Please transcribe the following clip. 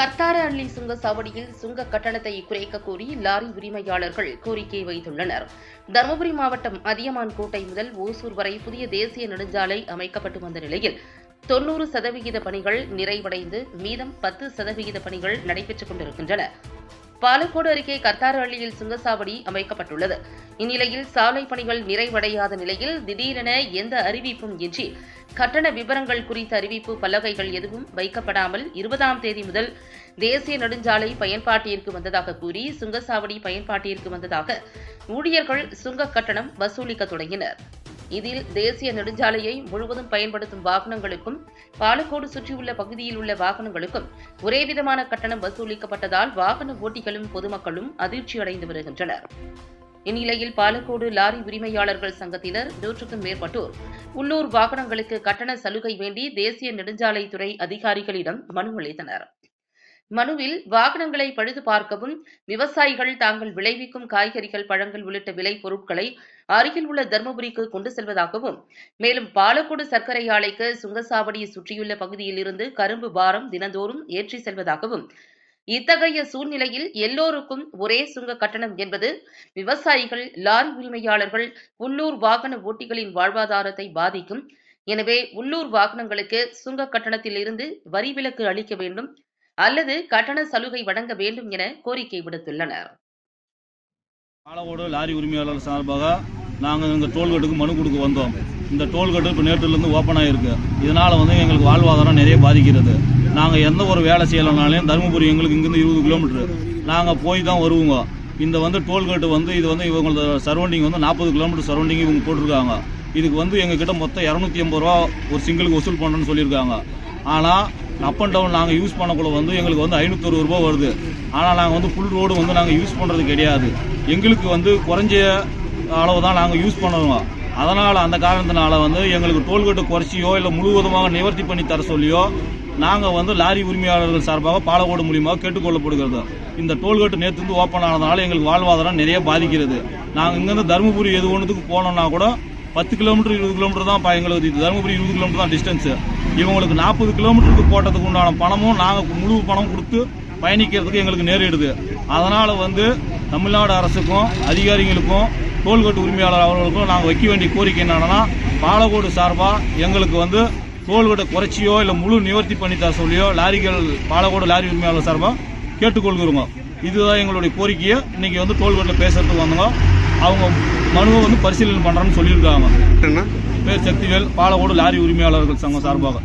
கத்தார அள்ளி சுங்க சாவடியில் சுங்க கட்டணத்தை குறைக்க கோரி லாரி உரிமையாளர்கள் கோரிக்கை வைத்துள்ளனர். தருமபுரி மாவட்டம் அதியமான் கோட்டை முதல் ஓசூர் வரை புதிய தேசிய நெடுஞ்சாலை அமைக்கப்பட்டு வந்த நிலையில் தொன்னூறு சதவிகித பணிகள் நிறைவடைந்து மீதம் பத்து சதவிகித பணிகள் நடைபெற்றுக் கொண்டிருக்கின்றன. பாலக்கோடு அருகே கத்தாரஹள்ளியில் சுங்கசாவடி அமைக்கப்பட்டுள்ளது. இந்நிலையில் சாலை பணிகள் நிறைவடையாத நிலையில் திடீரென எந்த அறிவிப்பும் இன்றி கட்டண விவரங்கள் குறித்த அறிவிப்பு பலகைகள் எதுவும் வைக்கப்படாமல் இருபதாம் தேதி முதல் தேசிய நெடுஞ்சாலை பயன்பாட்டிற்கு வந்ததாக கூறி சுங்கசாவடி பயன்பாட்டிற்கு வந்ததாக ஊழியர்கள் சுங்க கட்டணம் வசூலிக்க தொடங்கினர். இதில் தேசிய நெடுஞ்சாலையை முழுவதும் பயன்படுத்தும் வாகனங்களுக்கும் பாலக்கோடு சுற்றியுள்ள பகுதியில் உள்ள வாகனங்களுக்கும் ஒரே விதமான கட்டணம் வசூலிக்கப்பட்டதால் வாகன ஓட்டிகளும் பொதுமக்களும் அதிர்ச்சியடைந்து வருகின்றனர். இந்நிலையில் பாலக்கோடு லாரி உரிமையாளர்கள் சங்கத்தினர் நூற்றுக்கும் மேற்பட்டோர் உள்ளூர் வாகனங்களுக்கு கட்டண சலுகை வேண்டி தேசிய நெடுஞ்சாலைத்துறை அதிகாரிகளிடம் மனு அளித்தனர். மனுவில் வாகனங்களை பழுது பார்க்கவும் விவசாயிகள் தாங்கள் விளைவிக்கும் காய்கறிகள் பழங்கள் உள்ளிட்ட விலை பொருட்களை அருகில் உள்ள தருமபுரிக்கு கொண்டு செல்வதாகவும் மேலும் பாலக்கோடு சர்க்கரை ஆலைக்கு சுங்கசாவடியை சுற்றியுள்ள பகுதியில் இருந்து கரும்பு பாரம் தினந்தோறும் ஏற்றி செல்வதாகவும் இத்தகைய சூழ்நிலையில் எல்லோருக்கும் ஒரே சுங்க கட்டணம் என்பது விவசாயிகள் லாரி உரிமையாளர்கள் உள்ளூர் வாகன ஓட்டிகளின் வாழ்வாதாரத்தை பாதிக்கும். எனவே உள்ளூர் வாகனங்களுக்கு சுங்க கட்டணத்தில் இருந்து வரி விலக்கு அளிக்க வேண்டும். அல்லது கட்டண சலுகை வழங்க வேண்டும் என கோரிக்கை விடுத்துள்ளனர். பாலக்கோடு லாரி உரிமையாளர் சார்பாக நாங்கள் இந்த டோல்கேட்டுக்கு மனு கொடுக்க வந்தோம். இந்த டோல்கேட்டு இப்போ நேற்றுலேருந்து ஓப்பன் ஆகிருக்கு இதனால் வந்து எங்களுக்கு வாழ்வாதாரம் நிறைய பாதிக்கிறது. நாங்கள் எந்த ஒரு வேலை செய்யலைனாலையும் தருமபுரி எங்களுக்கு இங்கேருந்து இருபது கிலோமீட்ரு நாங்கள் போய் தான் வருவோங்க. இந்த வந்து டோல்கேட்டு வந்து இது வந்து இவங்களோட சரௌண்டிங் வந்து நாற்பது கிலோமீட்டர் சரௌண்டிங் இவங்க போட்டிருக்காங்க. இதுக்கு வந்து எங்ககிட்ட மொத்தம் இரநூத்தி ஐம்பது ரூபா ஒரு சிங்கிளுக்கு வசூல் பண்ணணும்னு சொல்லியிருக்காங்க. ஆனால் அப் அண்ட் டவுன் நாங்கள் யூஸ் பண்ணக்குள்ள வந்து எங்களுக்கு வந்து ஐநூற்றறுபது ரூபா வருது. ஆனால் நாங்கள் வந்து ஃபுல் ரோடு வந்து நாங்கள் யூஸ் பண்ணுறது கிடையாது. எங்களுக்கு வந்து குறைஞ்ச அளவு தான் நாங்கள் யூஸ் பண்ணுவோம் அதனால் அந்த காரணத்தினால வந்து எங்களுக்கு டோல்கேட்டு குறைச்சியோ இல்லை முழுவதுமாக நிவர்த்தி பண்ணி தர சொல்லியோ நாங்கள் வந்து லாரி உரிமையாளர்கள் சார்பாக பாலக்கோடு மூலியமாக கேட்டுக்கொள்ளப்படுகிறது. இந்த டோல்கேட்டு நேற்று வந்து ஓப்பன் ஆனதுனால எங்களுக்கு வாழ்வாதாரம் நிறைய பாதிக்கிறது. நாங்கள் இங்கேருந்து தருமபுரி எது ஒன்றுத்துக்கு போனோம்னா கூட பத்து கிலோமீட்டர் இருபது கிலோமீட்டர் தான் எங்களுக்கு தருமபுரி இருபது கிலோமீட்டர் தான் டிஸ்டன்ஸு இவங்களுக்கு நாற்பது கிலோமீட்டருக்கு போட்டதுக்கு உண்டான பணமும் நாங்கள் முழு பணம் கொடுத்து பயணிக்கிறதுக்கு எங்களுக்கு நேரிடுது. அதனால் வந்து தமிழ்நாடு அரசுக்கும் அதிகாரிகளுக்கும் டோல்கேட் உரிமையாளர் அவர்களுக்கும் நாங்கள் வைக்க வேண்டிய கோரிக்கை என்னென்னா பாலக்கோடு சார்பாக எங்களுக்கு வந்து டோல்கேட்டை குறைச்சியோ இல்லை முழு நிவர்த்தி பண்ணித்தர சொல்லியோ லாரிகள் பாலக்கோடு லாரி உரிமையாளர் சார்பாக கேட்டுக்கொள்கிறோங்க. இதுதான் எங்களுடைய கோரிக்கையை. இன்றைக்கி வந்து டோல்கேட்டில் பேசுகிறதுக்கு வந்தோங்க அவங்க மனுவை வந்து பரிசீலனை பண்ணுறோன்னு சொல்லியிருக்காங்க. பேர் சக்திவேல் பாலக்கோடு லாரி உரிமையாளர்கள் சங்கம் சார்பாக.